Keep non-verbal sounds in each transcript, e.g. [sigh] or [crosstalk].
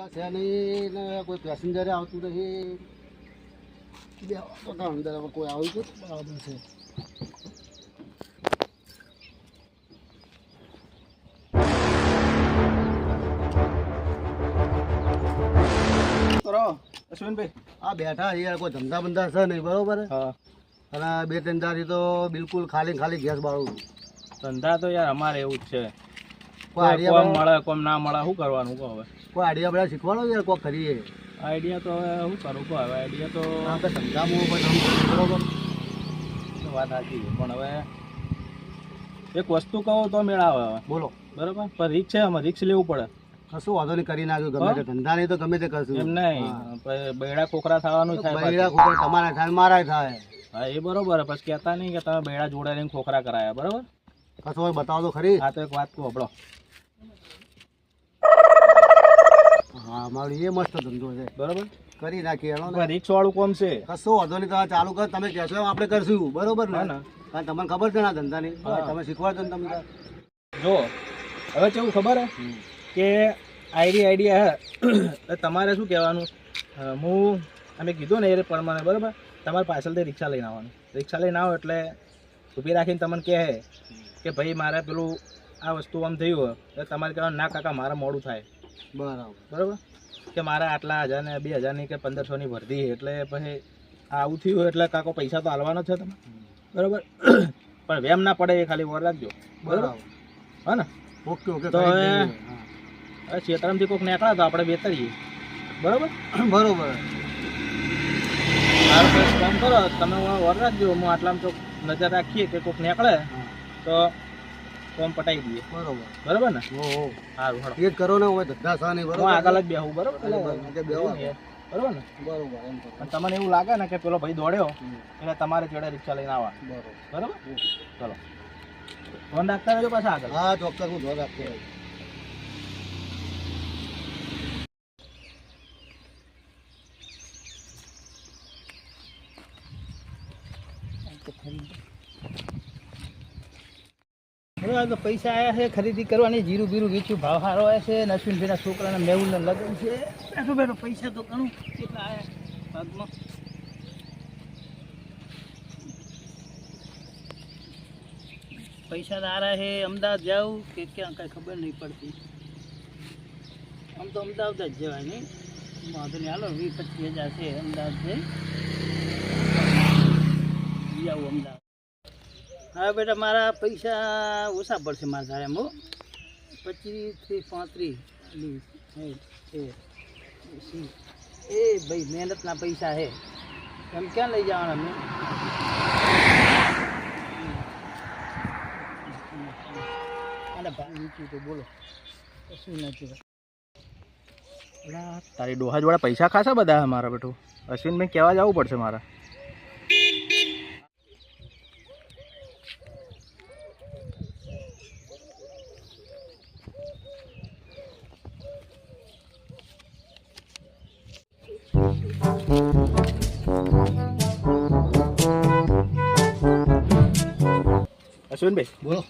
ધંધા છે નહીં ને કોઈ પેસેન્જરે આવતું નથી બે તો અંદર હવે કોઈ આવ્યું છે? બરાબર છે. અશ્વિનભાઈ. આ બેઠા યાર કોઈ ધંધા બંધા છે નહીં બરોબર? હા. અને બે ત્રણ તારી તો બિલકુલ ખાલી ખાલી ગેસ બાળું. ધંધા તો યાર અમારે એવું જ છે. કોમ મળે કોમ ના મળે શું કરવાનું કહો હવે? કોઈ આઈડિયા બધા શીખવાડો યાર કોઈ કરીએ? આઈડિયા તો હવે શું કરું? કહો હવે આઈડિયા તો આપણે ધંધામાં પણ બરોબર? વાત સાચી છે પણ હવે એક વસ્તુ કહો તો મેળાવે હવે. બોલો. બરોબર? પણ રીક્ષ છે આમાં રિક્ષ લેવું પડે. કશું વાંધો નહીં કરી નાખ્યું ગમે? તે ધંધા નહીં તો ગમે તે કરશું. એમ નહીં. બૈડા ખોખરા થવાનું થાય બૈરા કોકરા તમારા થાય મારા થાય. હા એ બરોબર પછી કહેતા નહીં કે તમે બૈડા જોડે લઈને ખોખરા કરાયા બરોબર? કશું હોય બતાવો તો ખરી. હા તો એક વાત કહો આપણો. હા મારું એ મસ્ત ધંધો છે. બરોબર? કરી નાખીએ હેલો વાળું કોમ છે. કશો વાંધો નહીં તમે ચાલુ કર તમે કહેશો આપણે કરશું. બરોબર ને? કારણ તમને ખબર છે ના ધંધાની? તમે શીખવાડજો ને તમને. જો હવે કેવું ખબર હે? કે આઈડી આઈડિયા તમારે શું કહેવાનું? હું અમે કીધું ને એ પ્રમાણે બરાબર? તમારે પાછળથી રિક્ષા લઈને આવવાનું. રિક્ષા લઈને આવો એટલે ઊભી રાખીને તમને કહે કે ભાઈ મારે પેલું આ વસ્તુ આમ થયું હોય તો તમારે કહેવાનું ના કાકા મારે મોડું થાય. બરાબર. બરાબર? કે મારે આટલા હજાર ને બે હજારની કે પંદરસોની ભરતી એટલે પછી આ આવું થયું એટલે કાકો પૈસા તો હાલવાનો છે તમે બરાબર? [coughs] પણ વેમ ના પડે એ ખાલી વર રાખજો. બરાબર? હા ને? ઓકે ઓકે તો હવે- છેતરામથી કોઈક નીકળ્યા તો આપણે બેતરીએ. બરાબર. બરોબર. મારું કામ કરો તમે વર રાખજો. હું આટલામાં તો નજર રાખીએ કે કોઈક નીકળે તો કોમ પટાઈ દઈએ. બરોબર. બરાબર ને? સારું હાલો. એ કરો ને હોય ધંધા સા નહીં બરોબર. આગળ જ બેહું બરાબર? બરોબર એટલે બેહો. બરાબર ને? બરોબર એમ કરો. તમને એવું લાગે ને કે પેલો ભાઈ દોડ્યો એટલે તમારે જોડે રિક્ષા લઈને આવવા બરોબર. બરાબર? ચલો. ફોન રાખતા રહેજો પાછા આગળ. હા ચોક્કસ હું ધ્યાન રાખતો તો પૈસા આવ્યા છે, ખરીદી કરવાની જીરું બીરું વેચ્યું, ભાવ સારો આવે છે નસવીનભાઈના છોકરાને મેહુલને લગ્ન છે. બેઠો બેઠો પૈસા તો ઘણું કેટલા આવ્યા ભાગમાં. પૈસા આરા છે, અમદાવાદ જાઉં કે ક્યાં, કાંઈ ખબર નહીં પડતી. આમ તો અમદાવાદ જ જવાય નહીં. વાંધો નહીં, હાલો, વીસ પચીસ હજાર છે, અમદાવાદ જઈ આવું અમદાવાદ. હા બેટા મારા પૈસા ઓછા પડશે મારા ધારે એમ પચીસથી પાંત્રીસ. એ ભાઈ, મહેનતના પૈસા હે. એમ ક્યાં લઈ જવાના મેં? અને ભાઈ ઊંચું તો બોલો. કશું નથી તારી ડોહા જોડે પૈસા ખાસા બધા મારા બેઠું? અશ્વિનભાઈ કહેવા જવું પડશે મારે. અશ્વિનભાઈ બોલો.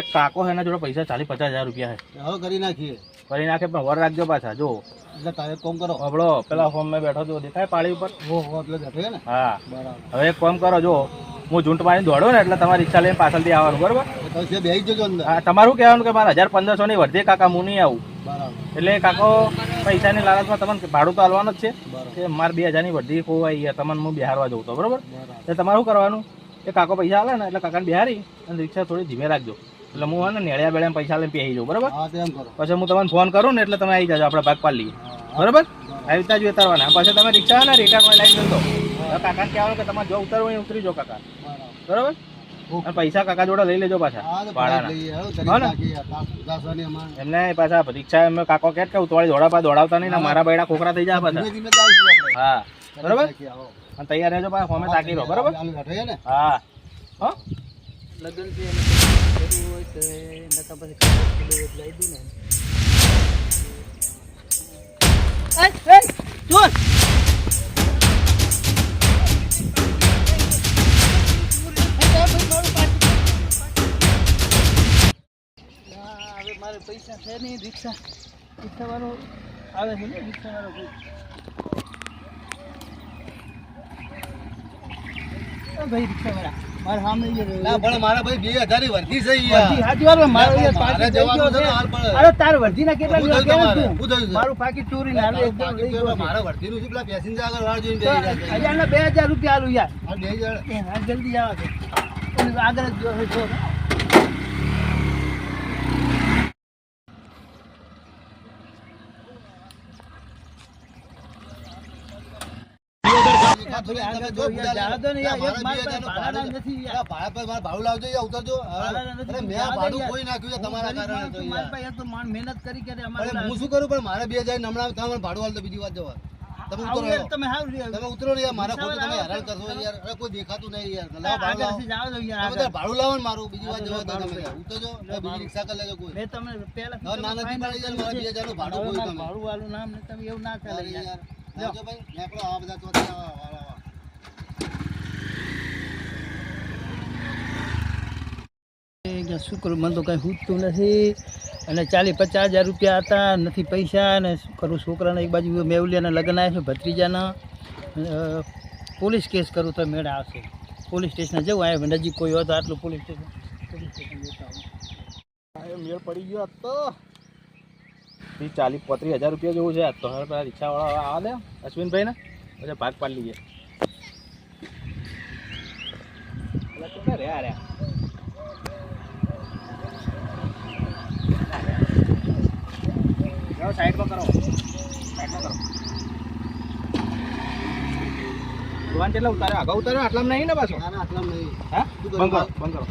એક કાકો એના જોડે પૈસા ચાલીસ પચાસ હજાર રૂપિયા છે. હવે કરી નાખીએ. કરી નાખે પણ વર રાખજો પાછા જો એટલે તારે કોમ કરો. હબળો પેલા ફોર્મ મેં બેઠો તો દેખાય પાળી ઉપર? હો એટલે બેઠો ને? હા. બરાબર. હવે એક કોમ કરો જો હું ઝૂંટ મારીને દોડો ને એટલે તમારી રિક્ષા લઈને પાછળથી આવવાનું બરોબર? તમે બેસી જજો અંદર. હા તમારું કહેવાનું કે મારે હજાર પંદરસો ની વધે કાકા હું નહીં આવું. બરાબર. એટલે કાકો પૈસાની લાલચમાં તમને ભાડું તો હાલવાનું જ છે. કે મારે બે હજારની વધી ખોવાઈ ગયા તમને હું બિહારવા જવું તો બરોબર? એટલે તમારું કરવાનું? કે કાકો પૈસા આલે ને એટલે કાકાને બિહારી અને રિક્ષા થોડી ધીમે રાખજો. એટલે હું હે ને નેળિયા બેળિયા પૈસા લઈને પહેરી જાઉં બરોબર? પછી હું તમને ફોન કરું ને એટલે તમે આવી જાજો આપણે ભાગ પાડી લઈએ બરોબર? આવી રીતના જ ઉતારવાના. પછી તમે રિક્ષા ને રિટર્નમાં લઈ જતો કાકા કાકાને કહેવાનું કે તમારે જો ઉતરવું હોય ઉતરી જો કાકા. બરાબર. અને પૈસા કાકા જોડે લઈ લેજો પાછા ભાડાના. એમને પાછા રિક્ષા એમ કાકો કે ઉતવાળી દોડા પા દોડાવતા નહીં મારા બૈડા ખોખરા થઈ જાય પાછા. હા. બરોબર. અને તૈયાર રહેજો પાછા ફોમે તાકી રહો બરાબર? હા હા હો છે હોય તો નકા પછી લઈ દઉં ને હવે મારે પૈસા છે નહીં રિક્ષા રિક્ષાવાળો આવે છે ને રિક્ષાવાળો કોઈ. ભાઈ મારા સામે ના પણ મારા ભાઈ બે હજારની વર્ધી છે યાર હાચી વાત, મારો યાર જવાનું છે છે. ને. અરે તાર કેટલા છે? મારું પાકીટ એકદમ પેલા પેસેન્જર આગળ વાળ જોઈને બે હજાર રૂપિયા આલું યાર. બે હજાર. જલ્દી આવો આગળ જ જો છે, જો. થોડી આગળ જો યાર, ને યાર, એક માર ભાડું- નથી યાર. ભાડા પર મારે ભાડું લાવજો યાર, ઉતરજો. અરે મેં જવા આ દો ભાડું કોઈ નાખ્યું છે તમારા કારણે તો છું, મારા એક તો માણ મહેનત કરી કરી અમારે હું શું કરું? પણ મારે બે હજાર નમણા ભાડું હાલ તો બીજી વાત જવા. તમે ઉતરો યાર, યાર. તમે તમે ઉતરો ને યાર મારા ખોટું તમે હેરાન કરશો તો- યાર. અરે કોઈ દેખાતું નહીં યાર. લાવ ભાડું લાવ. યાર, તમે તાર ભાડું લાવો ને મારું બીજી વાત જવા દો તમે. ઉતરજો બીજી. રિક્ષા કરી લેજો કોઈ. મેં તમને પહેલા ના final પાડી જાય, મારે કર્યું બે ભાડું કોઈ તમે. ભાડું વાળું નામ ને તમે એવું ના ચાલે યાર. જો ભાઈ નીકળો આ બધા ચોથી આવા આવા, આવા. કે શું કરું? મને તો કાંઈ હૂજતું નથી. અને ચાલીસ પચાસ હજાર રૂપિયા હતા, નથી પૈસા. અને શું કરું? છોકરાને એક બાજુ મેવલિયાના લગ્ન આવ્યા છે, ભત્રીજાના. પોલીસ કેસ કરું તો મેળા આવશે. પોલીસ સ્ટેશન જવું. આવ્યા નજીક કોઈ હોય તો આટલું પોલીસ સ્ટેશન પોલીસ સ્ટેશન જતા. મેળ પડી ગયો તો. ચાલીસ પોત્રીસ હજાર રૂપિયા જેવું છે. તો હવે પેલા રિક્ષાવાળા આવે દે અશ્વિનભાઈ ને પછી ભાગ પાડી લઈએ. રહ્યા રહ્યા? જાઓ સાઈડમાં કરો. સાઈડમાં કરો. ભગવાન કેટલા ઉતાર્યા? આગળ ઉતાર્યો? આટલામાં નહીં ને પાછો? આટલામાં નહીં. હા? બંધ કરો બંધ કરો.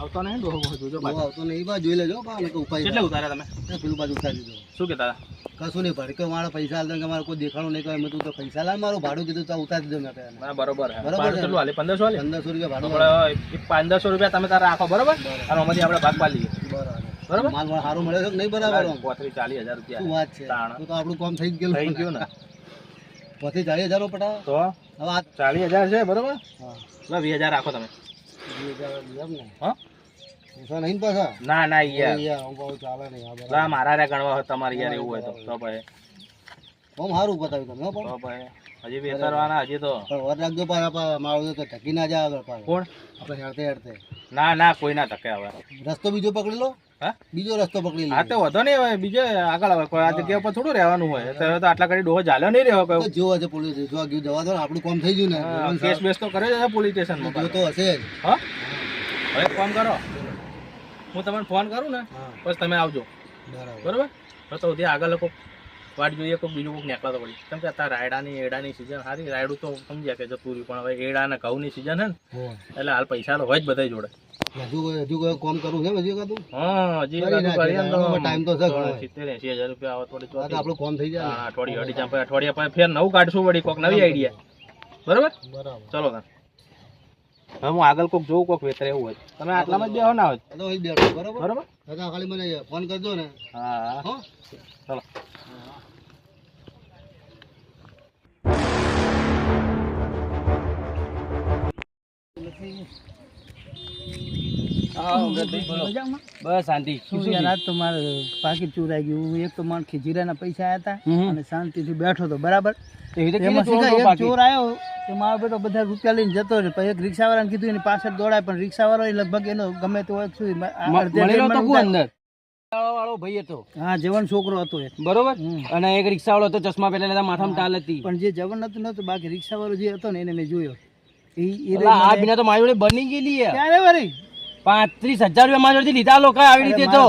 આવતો નહીં ડોહો બોહો જોજો આવતો નહીં. બા જોઈ લેજો બા, નકર ઉપાય કેટલા. ઉતાર્યા તમે? પેલું બાજુ ઉતારી દીધો. શું કહેતા કશું નહીં ભડકે મારા પૈસા હાલતા કે મારે કોઈ દેખાણું નહીં કરે મેં તું તો પૈસા લાવ મારું ભાડું કીધું તો ઉતારી દીધો મેં બરોબર. બરોબર કેટલું હાલે પંદરસો હાલે પંદરસો રૂપિયા ભાડું પંદરસો રૂપિયા તમે તારા રાખો બરોબર? અને અમારી આપણે ભાગ પાડી લઈએ. બરાબર? માલ માલ સારું મળે છે નહીં બરાબર? આમ? પોત્રીસ ચાલીસ હજાર શું વાત છે? તો તો આપણું કામ થઈ ગયું ગયેલું થઈ ગયું ને. પછી ચાલીસ હજાર પટા તો? હવે આ ચાલીસ હજાર છે બરાબર? હા. વીસ હજાર રાખો તમે. વીસ હજાર એમ ને. હા? પૈસા નહીં ને પાછા? ના ના યાર. અરે યાર, આમ બહુ ચાલે નહીં આ બરાબર. લા મારા રે ગણવા હોય તમારે યાર એવું હોય તો. તો ભાઈ. આમ સારું બતાવ્યું તમે તો ભાઈ હજી હજી તો. વર રાખજો પાછા મારું તો ટકી ના જાય આગળ કોણ? આપણે હેરતે હેરતે ના ના કોઈ ના ધકે હવે. રસ્તો બીજો પકડી લો. બીજો રસ્તો પકડી લે. આ તો વધો નહીં હવે બીજો આગળ આવે આ જગ્યા પર થોડું રહેવાનું હોય. તો હવે તો આટલા ઘડી ડોહો ચાલ્યો નહીં રહેવા કયો જોવા છે પોલીસ જોવા ગયું જવા દો આપણું કામ થઈ ગયું ને. કેસ બેસ તો કરે છે પોલીસ સ્ટેશનમાં તો હશે હા? હવે ફોન કરો. હું તમને ફોન કરું ને પછી તમે આવજો. બરાબર. બરોબર? તો તો આગળ લોકો વાટ જોઈએ કોઈ બીજું કોઈક નીકળતો પડી કેમ કે અત્યારે રાયડાની એડાની સિઝન સારી રાયડું તો સમજ્યા કે જતું રહ્યું પણ હવે એડા અને ઘઉંની સિઝન હે ને એટલે હાલ પૈસા તો હોય જ બધા જોડે. હજુ હજુ કામ કરવું છે હજી કાતું? હા હજી તો. ટાઈમ તો છે ઘણો. સિત્તેર એસી હજાર રૂપિયા આવે થોડી તો. આપણું કોમ થઈ જાય. હા, અઠવાડિયે અઢી ચાર અઠવાડિયા પછી ફેર નવું કાઢશું વળી કોઈક નવી આઈડિયા બરોબર? બરાબર. ચલો તાર. હવે હું આગળ કોક જોઉં કોક વેતરે એવું હોય. તમે આટલામાં જ બેહો ના હોય બરાબર? તો બરાબર ખાલી મને ફોન કરજો ને. હા? ચલો. બસ શાંતિ. યાર આજ પાકીટ ચોરાઈ ગયું. એક તો માણ ખીજીરાના પૈસા હતા અને શાંતિથી બેઠો તો બરાબર. એમાં શું કાંઈ એક ચોર આવ્યો તો મારો બેટો બધા રૂપિયા લઈને જતો રહ્યો. પછી એક રિક્ષાવાળાને કીધું એની પાછળ દોડાય. પણ રિક્ષાવાળો એ લગભગ એનો ગમે તે હોય વાળો ભાઈ હતો. હા જવાન છોકરો હતો બરોબર? અને એક રિક્ષા વાળો હતો ચશ્મા લેતા માથામાં ટાલ હતી. પણ જે જવાન નતું નતું બાકી રિક્ષા વાળો જે હતો ને એને મેં જોયો. આ બિના તો મારી જોડે બની ગયેલી છે. ક્યારે વળી? પાંત્રીસ હજાર રૂપિયા મારી લીધા લોકો આવી રીતે તો.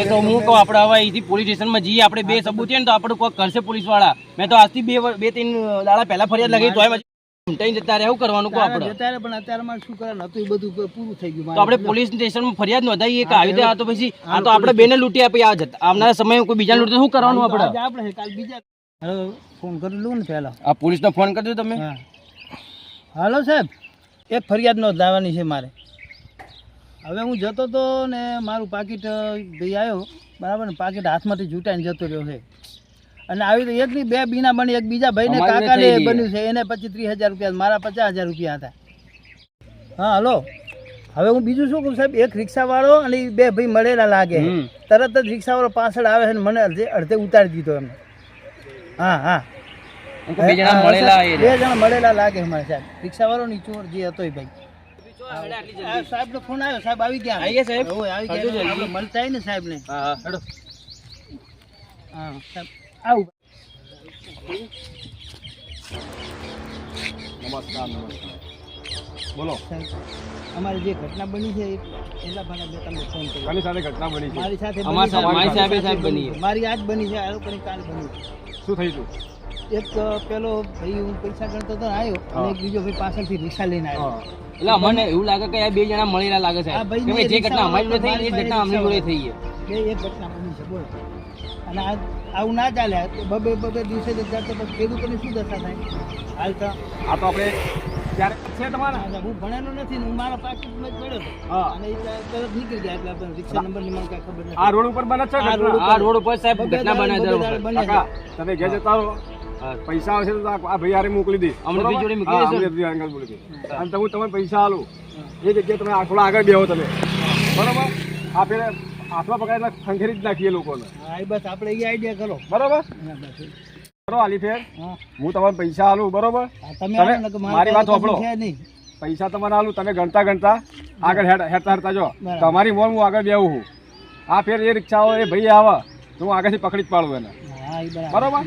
એ તો હું કહું આપણે હવે અહીંથી પોલીસ સ્ટેશનમાં જઈએ આપણે બે સબૂત છે ને તો આપણે કોઈ કરશે પોલીસવાળા મેં તો આજથી બે બે ત્રણ દાડા પહેલા ફરિયાદ લગાવી તોય પછી જતા રહ્યા શું કરવાનું કહો આપણે? જતા પણ અત્યારે મારે શું કરવાનું? હતું એ બધું પૂરું થઈ ગયું તો આપણે પોલીસ સ્ટેશનમાં ફરિયાદ નોંધાવીએ કે આવી રીતે તો પછી આ તો આપણે બેને લૂંટી આપી આ જતા આવનારા સમય કોઈ બીજા લૂંટે શું કરવાનું આપણે? આપણે કાલ બીજા ફોન કરી લઉં ને પહેલા. આ પોલીસનો ફોન કરજો તમે. હાલો સાહેબ. એક ફરિયાદ નોંધાવવાની છે મારે. હવે હું જતો હતો ને મારું પાકીટ ભાઈ આવ્યો બરાબર ને? પાકીટ હાથમાંથી જૂટાઈને જતો રહ્યો છે. અને આવી તો એકની બે બીના બની એક બીજા ભાઈને કાકાને બન્યું છે. એને પછી ત્રીસ હજાર રૂપિયા મારા પચાસ હજાર રૂપિયા હતા. હા હલો. હવે હું બીજું શું કહું સાહેબ? એક રિક્ષાવાળો અને બે ભાઈ મળેલા લાગે. તરત જ રિક્ષાવાળો પાછળ આવે છે મને અડધે અડધે ઉતારી દીધો એમને. હા હા. બે જણા મળેલા એ બે જણા મળેલા લાગે છે સાહેબ. રિક્ષાવાળો નીચો જે હતો એ ભાઈ. સાહેબ નો ફોન આવ્યો સાહેબ આવી ગયા. આવી ગયા. સાહેબ? આવી ગયા મળતા ને સાહેબ ને હા હા. હેડો. હા સાહેબ આવું. નમસ્કાર નમસ્કાર. બોલો. અમારી જે ઘટના બની છે એટલા ભાગે મેં તમને ફોન કર્યો. કોની સાથે ઘટના બની છે? મારી સાથે મારી સાહેબ બની. મારી આજ બની છે આ લોકોની કાલ બની શું થયું હતું? એક પેલો ભાઈ હું પૈસા ગણતો તો આવ્યો અને એક બીજો ભાઈ પાછળથી રિક્ષા લઈને આવ્યો એટલે અમને એવું લાગે કે આ બે જણા મળેલા લાગે છે. કે જે ઘટના અમારી જોડે થઈ એ ઘટના અમને જોડે થઈ છે એ ઘટના બની છે બોલો. અને આ આવું ના ચાલે. બબે બબે દિવસે જાતો પછી ખેડૂતોની શું દશા થાય? હાલ તો. આ તો આપણે ત્યારે છે તમારા? હું ભણેલો નથી હું મારા પાકીટમાં જ પડ્યો. અને એ તરત નીકળી ગયા એટલે આપણે રિક્ષા નંબરની મને કાંઈ ખબર નથી. આ રોડ ઉપર બને છે આ રોડ ઉપર. સાહેબ ઘટના છે. તમે જે જતા રહો. પૈસા આવશે તો આ ભાઈ હારે મોકલી દે અમને બી જોડે મોકલી હા, દેશો ને? બી આગળ મોકલી દે અને તમે તમે પૈસા આલો. એ જગ્યાએ તમે આખો થોડા આગળ બેહો તમે. બરોબર? આ પેલા હાથમાં પકડાયેલા ખંખેરી જ નાખીએ લોકોને. હા એ બસ આપણે એ આઈડિયા કરો. બરોબર? કરો આલી ફેર. હું. તમને પૈસા આલું બરોબર? તમે મારી વાત પાસે સાંભળો. પૈસા તમારે આલું તમે ગણતા ગણતા આગળ હેડ- હેડતા હેડતા જો તમારી મોર હું આગળ બેહું છું. આ ફેર એ રિક્ષાઓ એ ભાઈ આવે. તો હું આગળથી પકડી જ પાડું એને. બરોબર?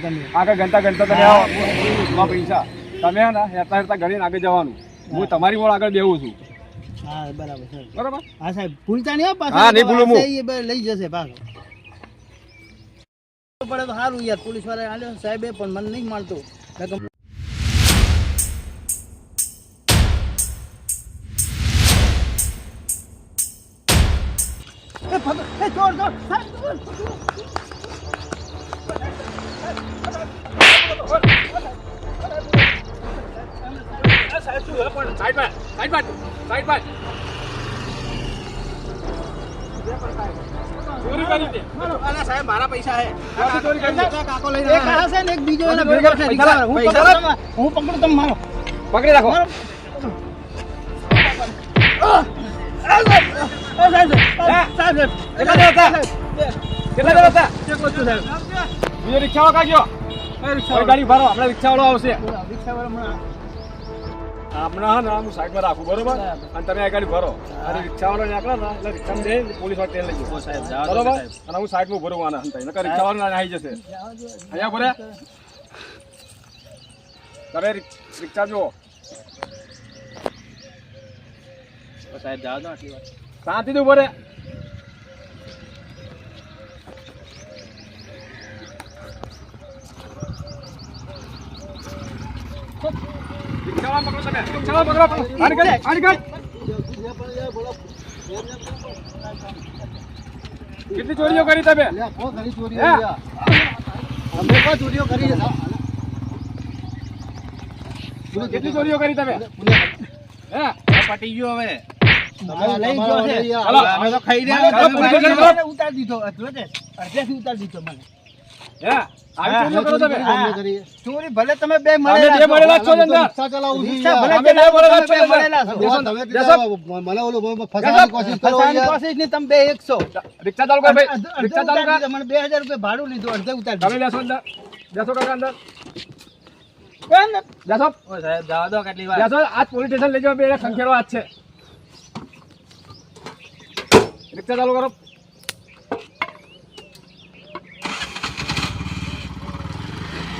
તમે-. આગળ ગણતા ગણતા તમે આવો. પૈસા. તમે હે ને હેડતા હેડતા ગણીને આગળ જવાનું. હું તમારી મોર આગળ બેહું છું. હા બરાબર બરોબર? હા સાહેબ ભૂલતા નહીં પાછા. હા, નહીં ભૂલું હું. આ એ બે લઈ જશે પાછો. પડે તો સારું યાર પોલીસવાળા આલ્યો સાહેબે પણ મને નહીં માનતો. પૈસા સાહેબ. બીજો રિક્ષાવાળો કાં ગાડી ભરો આપણે રિક્ષાવાળો આવશે. રિક્ષાવાળો હમણાં હા ના હું સાઈડમાં રાખું બરોબર? અને તમે ગાડી ભરો અને રિક્ષાવાળો નીકળે ને એટલે રિક્ષામાં જઈને પોલીસવાળા તેલ લઈ જશે બરોબર? અને હું સાઈડમાં ઊભો રહું આના હંતાઈ નકર રિક્ષાવાળો ના આવી જશે. અહીંયા ભરે તમે રિક્ષા જુઓ. સાહેબ જાઓ આટલી વાત શાંતિથી ઊભો રહે. રિક્ષાવાળા પકડો તમે. રિક્ષાવાળા પકડો. આની ગાડી, આની ગાડી. કેટલી ચોરીઓ કરી તમે? હે? અમે કોઈ ચોરીઓ કરી કેટલી ચોરીઓ કરી તમે? પટી ગયો હવે. લઈ ગયો છે. ચાલો. અમે તો ખાઈ મને ચાલો, તો પોલીસ સ્ટેશન મને ઉતારી દીધો અડધેથી ઉતારી દીધો મને. ચોરી ભલે તમે બે મળેલા છો. ફસાવાની કોશિશ તમે બે એકસો. રિક્ષા ચાલુ કર ભાઈ. રિક્ષા ચાલુ કર. મને બે હજાર રૂપિયા ભાડું લીધું અડધે ઉતારી તમે. બેસો અંદર. કાકા અંદર. કેટલી વાર. બેસો આજ પોલીસ સ્ટેશન લઈ જાઓ બે ખંખેરો હાથ છે. રિક્ષા ચાલુ કરો હવા જાઓ હવા જાઓ પોલીસ સ્ટેશન. એ એ જણા તમે બે હજાર હપ્તેલા જ છો તમે તમે બે જણા હપ્તેલા જ છો તમે